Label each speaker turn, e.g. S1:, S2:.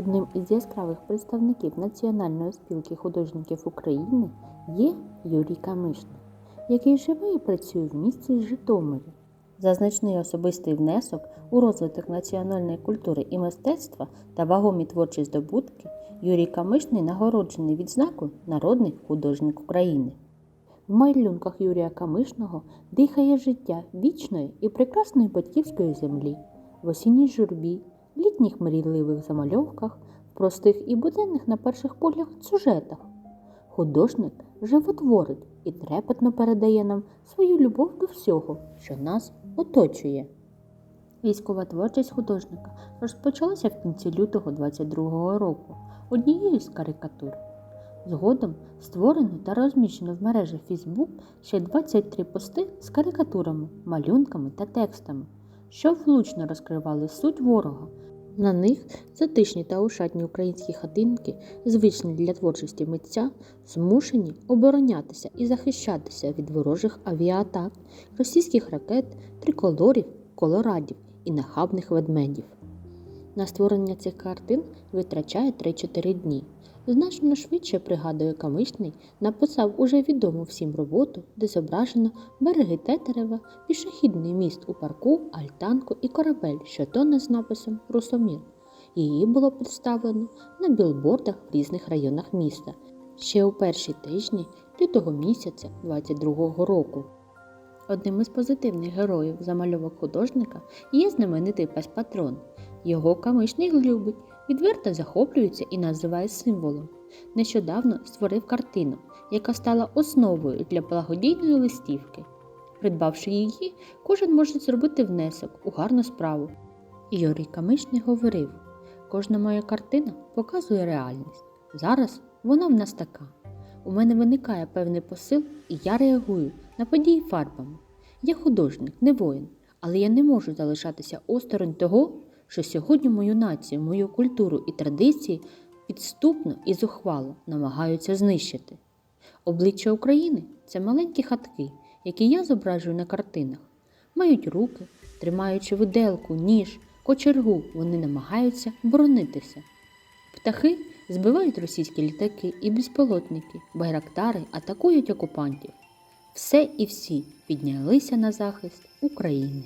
S1: Одним із яскравих представників Національної спілки художників України є Юрій Камишник, який живе і працює в місті Житомирі. За значний особистий внесок у розвиток національної культури і мистецтва та вагомі творчі здобутки Юрій Камишний нагороджений відзнакою Народний художник України. В малюнках Юрія Камишного дихає життя вічної і прекрасної батьківської землі, в осінній журбі, літніх мрійливих замальовках, в простих і буденних на перших поглях сюжетах. Художник животворить і трепетно передає нам свою любов до всього, що нас оточує. Військова творчість художника розпочалася в кінці лютого 22-го року однією з карикатур. Згодом створено та розміщено в мережі Facebook ще 23 пости з карикатурами, малюнками та текстами, що влучно розкривали суть ворога. На них затишні та ушатні українські хатинки, звичні для творчості митця, змушені оборонятися і захищатися від ворожих авіаатак, російських ракет, триколорів, колорадів і нахабних ведмедів. На створення цих картин витрачає 3-4 дні. Значно швидше, пригадує Камишний, написав уже відому всім роботу, де зображено береги Тетерева, пішохідний міст у парку, альтанку і корабель, що тоне з написом Русомір. Її було представлено на білбордах в різних районах міста ще у перші тижні лютого місяця 22-го року. Одним із позитивних героїв замальовок художника є знаменитий пес патрон. Його камишний любить, відверто захоплюється і називає символом. Нещодавно створив картину, яка стала основою для благодійної листівки. Придбавши її, кожен може зробити внесок у гарну справу. Юрій Камишний говорив: кожна моя картина показує реальність. Зараз вона в нас така. У мене виникає певний посил, і я реагую на події фарбами. Я художник, не воїн, але я не можу залишатися осторонь того, що сьогодні мою націю, мою культуру і традиції підступно і зухвало намагаються знищити. Обличчя України це маленькі хатки, які я зображую на картинах. Мають руки, тримаючи виделку, ніж, кочергу, вони намагаються боронитися. Птахи збивають російські літаки і безпілотники, байрактари атакують окупантів. Все і всі піднялися на захист України.